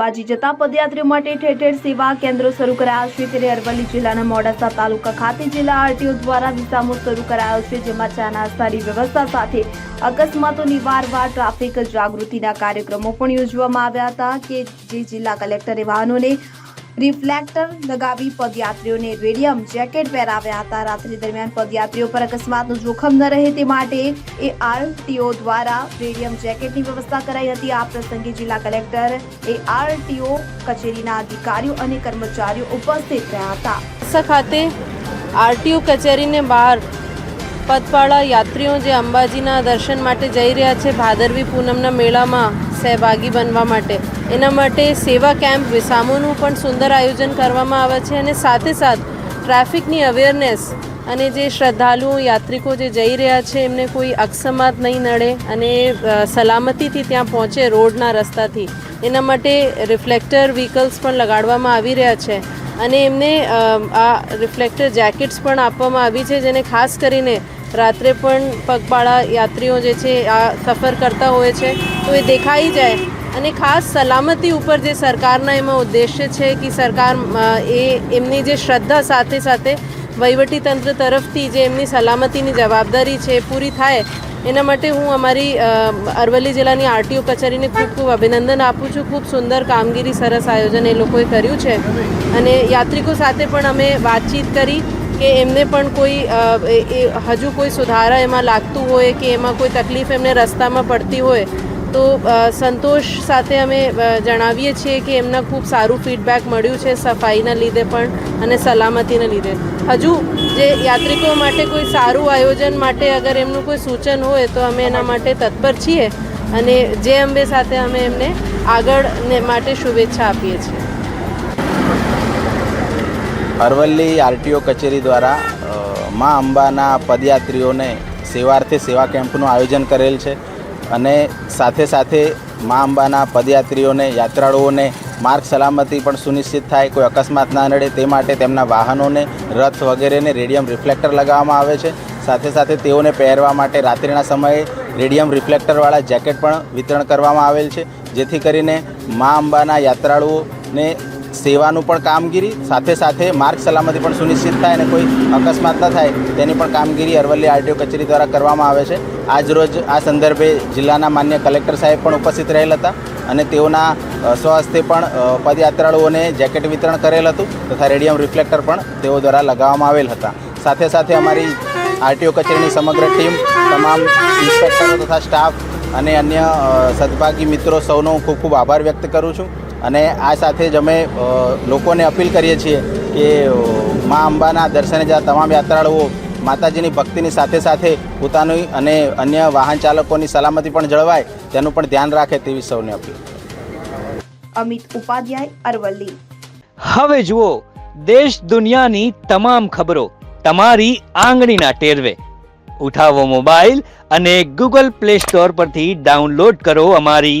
અંબાજી જતા પદયાત્રીઓ માટે ઠેર ઠેર સેવા કેન્દ્રો શરૂ કરાયા છે. ત્યારે અરવલ્લી જિલ્લાના મોડાસા તાલુકા ખાતે જિલ્લા આરટીઓ દ્વારા વિસામો શરૂ કરાયો છે. જેમાં ચા નાસ્તાની વ્યવસ્થા સાથે અકસ્માતોની વારવાર ટ્રાફિક જાગૃતિના કાર્યક્રમો પણ યોજવામાં આવ્યા હતા કે જે જિલ્લા કલેક્ટરે વાહનોને રિફ્લેક્ટર લગાવી પદયાત્રીઓને રેડિયમ જેકેટ પહેરાવ્યા હતા. રાત્રિ દરમિયાન પદયાત્રીઓ પર અકસ્માતનું જોખમ ન રહે તે માટે એ આરટીઓ દ્વારા રેડિયમ જેકેટની વ્યવસ્થા કરાઈ હતી. આ પ્રસંગે જિલ્લા કલેક્ટર, એ આરટીઓ, કચેરીના અધિકારીઓ અને કર્મચારીઓ ઉપસ્થિત રહ્યા હતા. મોડાસા ખાતે આરટીઓ કચેરીને બહાર પદપાળા યાત્રીઓ જે અંબાજીના દર્શન માટે જઈ રહ્યા છે, ભાદરવી પૂનમના મેળામાં સહભાગી બનવા માટે. એના માટે સેવા કેમ્પ, વિસામોનું પણ સુંદર આયોજન કરવામાં આવે છે અને સાથે સાથ ટ્રાફિકની અવેરનેસ અને જે શ્રદ્ધાળુઓ યાત્રિકો જે જઈ રહ્યા છે, એમને કોઈ અકસ્માત નહીં નડે અને સલામતીથી ત્યાં પહોંચે રોડના રસ્તાથી. એના માટે રિફ્લેક્ટર વ્હીકલ્સ પણ લગાડવામાં આવી રહ્યા છે અને એમને આ રિફ્લેક્ટર જેકેટ્સ પણ આપવામાં આવી છે, જેને ખાસ કરીને રાત્રે પણ પગપાળા યાત્રીઓ જે છે, આ સફર કરતા હોય છે, તો એ દેખાઈ જાય. અને ખાસ સલામતી ઉપર જે સરકારના એમાં ઉદ્દેશ્ય છે કે સરકાર એ એમની જે શ્રદ્ધા સાથે સાથે વહીવટી તંત્ર તરફથી જે એમની સલામતીની જવાબદારી છે એ પૂરી થાય, એના માટે હું અમારી અરવલ્લી જિલ્લાની આરટીઓ કચેરીને ખૂબ ખૂબ અભિનંદન આપું છું. ખૂબ સુંદર કામગીરી સરસ આયોજન એ લોકોએ કર્યું છે. અને યાત્રિકો સાથે પણ અમે વાતચીત કરી. કે એમને પણ કોઈ હજુ કોઈ સુધારા એમાં લાગતું હોય કે એમાં કોઈ તકલીફ એમને રસ્તામાં પડતી હોય, તો સંતોષ સાથે અમે જણાવીએ છીએ કે એમના ખૂબ સારું ફીડબેક મળ્યું છે સફાઈના લીધે પણ અને સલામતીના લીધે. હજુ જે યાત્રિકો માટે કોઈ સારું આયોજન માટે અગર એમનું કોઈ સૂચન હોય તો અમે એના માટે તત્પર છીએ અને જે અંબે સાથે અમે એમને આગળ માટે શુભેચ્છા આપીએ છીએ. અરવલ્લી આરટીઓ કચેરી દ્વારા મા અંબાના પદયાત્રીઓને સેવાર્થે સેવા કેમ્પનું આયોજન કરેલ છે અને સાથે સાથે મા અંબાના પદયાત્રીઓને, યાત્રાળુઓને માર્ગ સલામતી પણ સુનિશ્ચિત થાય, કોઈ અકસ્માત ના નડે તે માટે તેમના વાહનોને રથ વગેરેને રેડિયમ રિફ્લેક્ટર લગાવવામાં આવે છે. સાથે સાથે તેઓને પહેરવા માટે રાત્રિના સમયે રેડિયમ રિફ્લેક્ટરવાળા જેકેટ પણ વિતરણ કરવામાં આવેલ છે. જેથી કરીને મા અંબાના યાત્રાળુઓને સેવાનું પણ કામગીરી, સાથે સાથે માર્ગ સલામતી પણ સુનિશ્ચિત થાય અને કોઈ અકસ્માત ન થાય, તેની પણ કામગીરી અરવલ્લી આરટીઓ કચેરી દ્વારા કરવામાં આવે છે. આજરોજ આ સંદર્ભે જિલ્લાના માન્ય કલેક્ટર સાહેબ પણ ઉપસ્થિત રહેલ હતા અને તેઓના સ્વહસ્તે પણ પદયાત્રાળુઓને જેકેટ વિતરણ કરેલ હતું તથા રેડિયમ રિફ્લેક્ટર પણ તેઓ દ્વારા લગાવવામાં આવેલ હતા. સાથે સાથે અમારી આરટીઓ કચેરીની સમગ્ર ટીમ, તમામ ઇન્સ્પેક્ટરો તથા સ્ટાફ અને અન્ય સદભાગી મિત્રો સૌનો હું ખૂબ ખૂબ આભાર વ્યક્ત કરું છું. અને આ સાથે જ અમે લોકોને અપીલ કરીએ છીએ કે મા અંબાના દર્શને જતા તમામ યાત્રાળુઓ માતાજીની ભક્તિની સાથે સાથે પોતાની અને અન્ય વાહન ચાલકોની સલામતી પણ જળવાય તેનું પણ ધ્યાન રાખે તેવી સૌને અપીલ. અમિત ઉપાધ્યાય અરવલ્લી. હવે જુઓ દેશ દુનિયાની તમામ ખબરો તમારી આંગળીના ટેરવે. ઉઠાવો મોબાઈલ અને ગૂગલ પ્લે સ્ટોર પરથી ડાઉનલોડ કરો અમારી